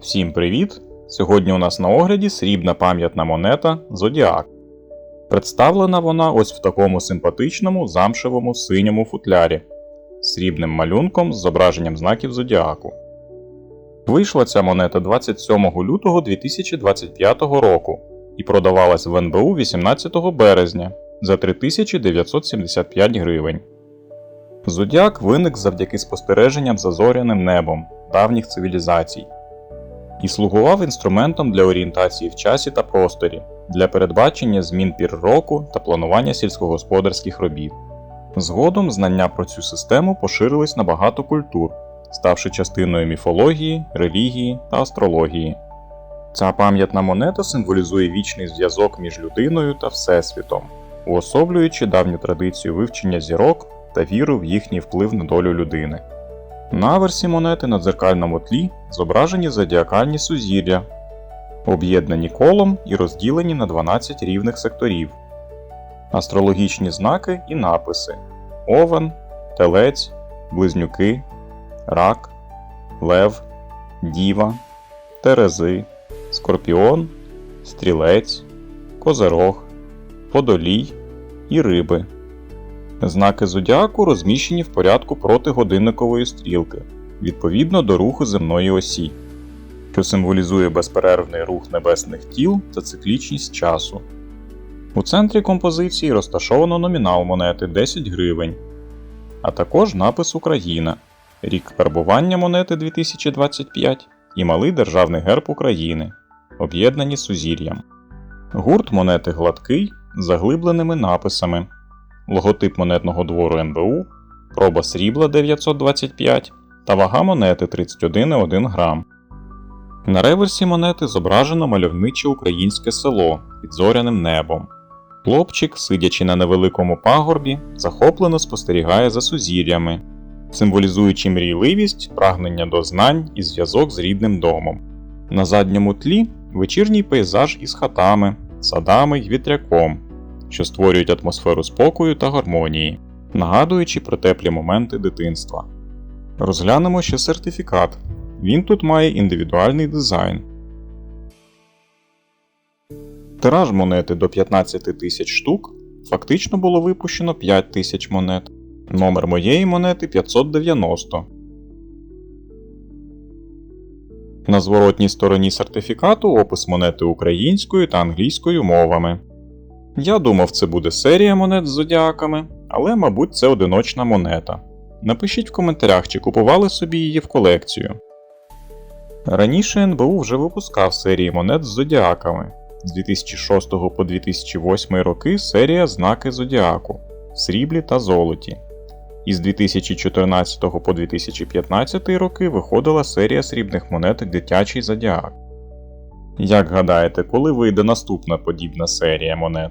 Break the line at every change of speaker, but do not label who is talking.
Всім привіт! Сьогодні у нас на огляді срібна пам'ятна монета Зодіак. Представлена вона ось в такому симпатичному замшевому синьому футлярі з срібним малюнком з зображенням знаків Зодіаку. Вийшла ця монета 27 лютого 2025 року і продавалась в НБУ 18 березня за 3975 гривень. Зодіак виник завдяки спостереженням за зоряним небом давніх цивілізацій і слугував інструментом для орієнтації в часі та просторі, для передбачення змін пір року та планування сільськогосподарських робіт. Згодом знання про цю систему поширились на багато культур, ставши частиною міфології, релігії та астрології. Ця пам'ятна монета символізує вічний зв'язок між людиною та Всесвітом, уособлюючи давню традицію вивчення зірок та віру в їхній вплив на долю людини. На аверсі монети на дзеркальному тлі зображені зодіакальні сузір'я, об'єднані колом і розділені на 12 рівних секторів, астрологічні знаки і написи Овен, Телець, Близнюки, Рак, Лев, Діва, Терези, Скорпіон, Стрілець, Козерог, Водолій і Риби. Знаки зодіаку розміщені в порядку проти годинникової стрілки, відповідно до руху земної осі, що символізує безперервний рух небесних тіл та циклічність часу. У центрі композиції розташовано номінал монети 10 гривень, а також напис Україна, рік перебування монети 2025 і малий державний герб України, об'єднані сузір'ям. Гурт монети гладкий з заглибленими написами логотип монетного двору НБУ, проба срібла 925 та вага монети 31,1 грам. На реверсі монети зображено мальовниче українське село під зоряним небом. Хлопчик, сидячи на невеликому пагорбі, захоплено спостерігає за сузір'ями, символізуючи мрійливість, прагнення до знань і зв'язок з рідним домом. На задньому тлі вечірній пейзаж із хатами, садами й вітряком, що створюють атмосферу спокою та гармонії, нагадуючи про теплі моменти дитинства. Розглянемо ще сертифікат. Він тут має індивідуальний дизайн. Тираж монети до 15 тисяч штук. Фактично було випущено 5 тисяч монет. Номер моєї монети 590. На зворотній стороні сертифікату опис монети українською та англійською мовами. Я думав, це буде серія монет з зодіаками, але, мабуть, це одиночна монета. Напишіть в коментарях, чи купували собі її в колекцію. Раніше НБУ вже випускав серії монет з зодіаками. З 2006 по 2008 роки серія Знаки Зодіаку в сріблі та золоті. І з 2014 по 2015 роки виходила серія срібних монет Дитячий Зодіак. Як гадаєте, коли вийде наступна подібна серія монет?